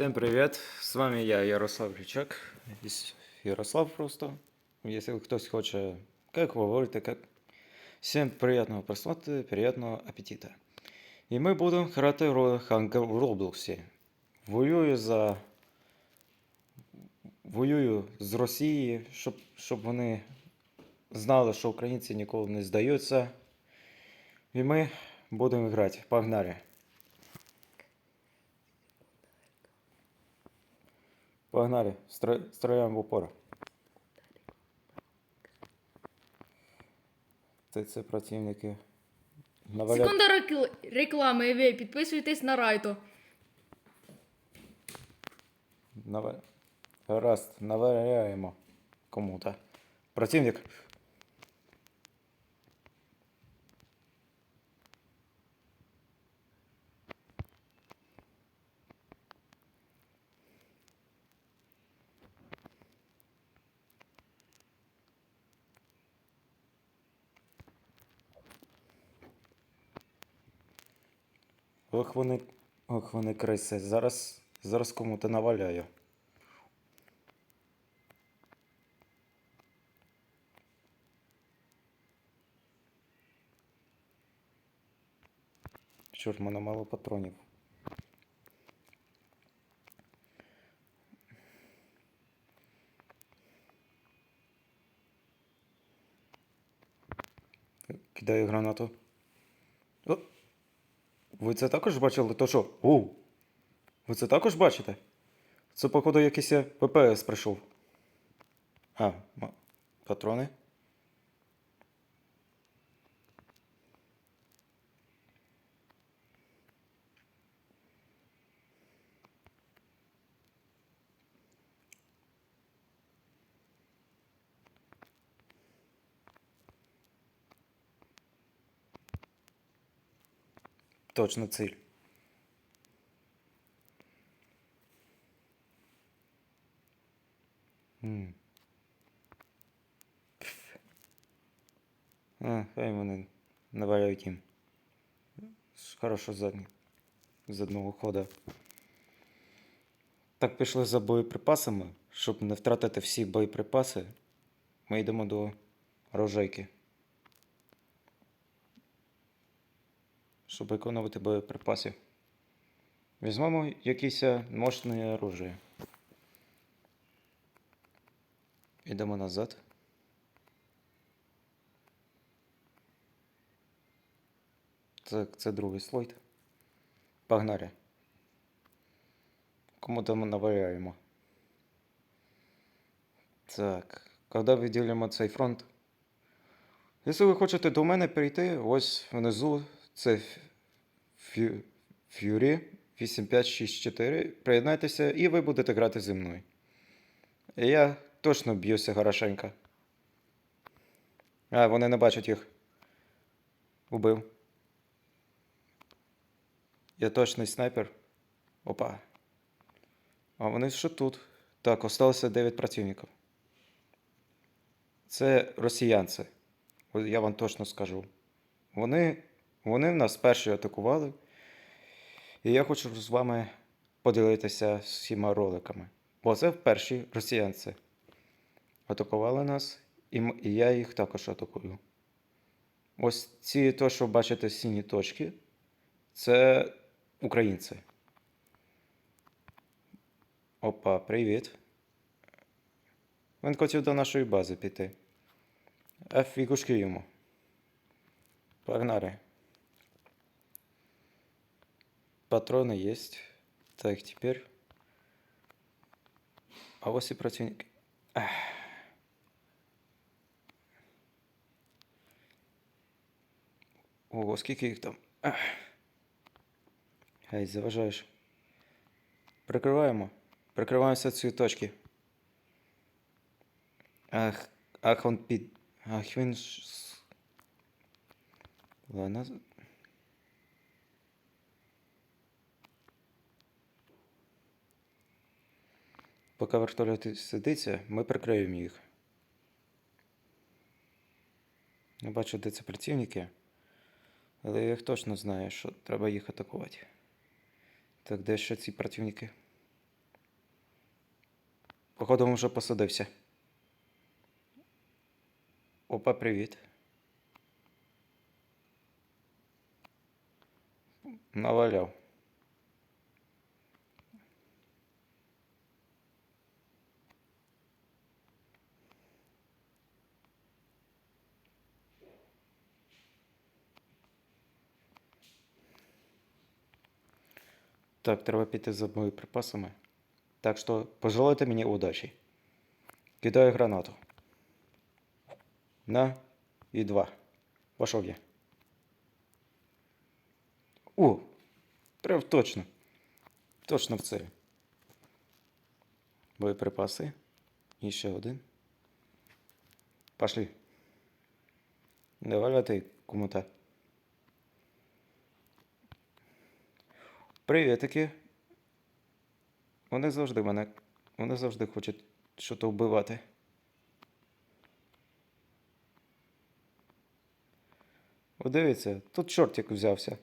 Всем привет! С вами я, Ярослав Личак. Ярослав просто. Если хтось хоче, вы говорите, как... Всем приятного просмотра, приятного аппетита. І ми будемо грати ро- в Роблоксі. Воюю за... Воюю з Росії, щоб, щоб вони знали, що українці ніколи не здаються. І ми будемо грати. Погнали! Погнали, Стро... в упор. Це, це противники. Наваля... Секунда рекл- реклами, ви підписуйтесь на Райто. Нав... Раз, наваляємо кому-то. Противник. Ох вони, ох вони криси. Зараз, зараз кому-то наваляю. Чорт, мене мало патронів. Кидаю гранату. О! Ви це також бачили? То що? Оу! Ви це також бачите? Це, походу, якийсь е, ППС прийшов. А, патрони. Точно цель. М. А, хай вони наваляють їм. Хорошо з, з одного хода. Так пішли за боєприпасами, щоб не втратити всі боєприпаси. Ми йдемо до рожейки. Щоб економити боєприпасів. Візьмемо якесь мощне оружие. Ідемо назад. Так, це другий слайд. Погнали. Кому там наваляємо. Так, коли виділимо цей фронт. Якщо ви хочете до мене перейти, ось внизу це Fury 8564. Приєднайтеся і ви будете грати зі мною. Я точно б'юся хорошенько. А, вони не бачать їх. Убив. Я точний снайпер. Опа. А вони ще тут. Так, осталося 9 противників. Це росіянці. Я вам точно скажу. Вони, вони в нас перші атакували. І я хочу з вами поділитися всіма роликами. Бо це перші росіянці. Атакували нас, і, я їх також атакую. Ось ці, то, що бачите, сині точки, це українці. Опа, привіт. Він хотів до нашої бази піти. Фігушки йому. Погнали. Патроны есть. Так, теперь. А ось і противник. Ах. Ого, скільки їх там. Ах. Гей, заважаєш. Прикриваємо. Прикриваємося ці точки. Ах, ах, он під. Ах, він. ж с- Ладно. Поки вертольот сидиться, ми прикриємо їх. Не бачу, де це противники. Але я їх точно знаю, що треба їх атакувати. Так, де ще ці противники? Походу, він вже посадився. Опа, привіт. Наваляв. Так, треба піти за боєприпасами. Так що пожелайте мені удачі. Кидаю гранату. На і два. Пошов я. О! Прям точно. Точно в цель. Боєприпаси. І ще один. Пошли. Давай ти кому-то. Привітики. Вони завжди мене. Вони завжди хочуть щось вбивати. О, дивіться, тут чортик взявся.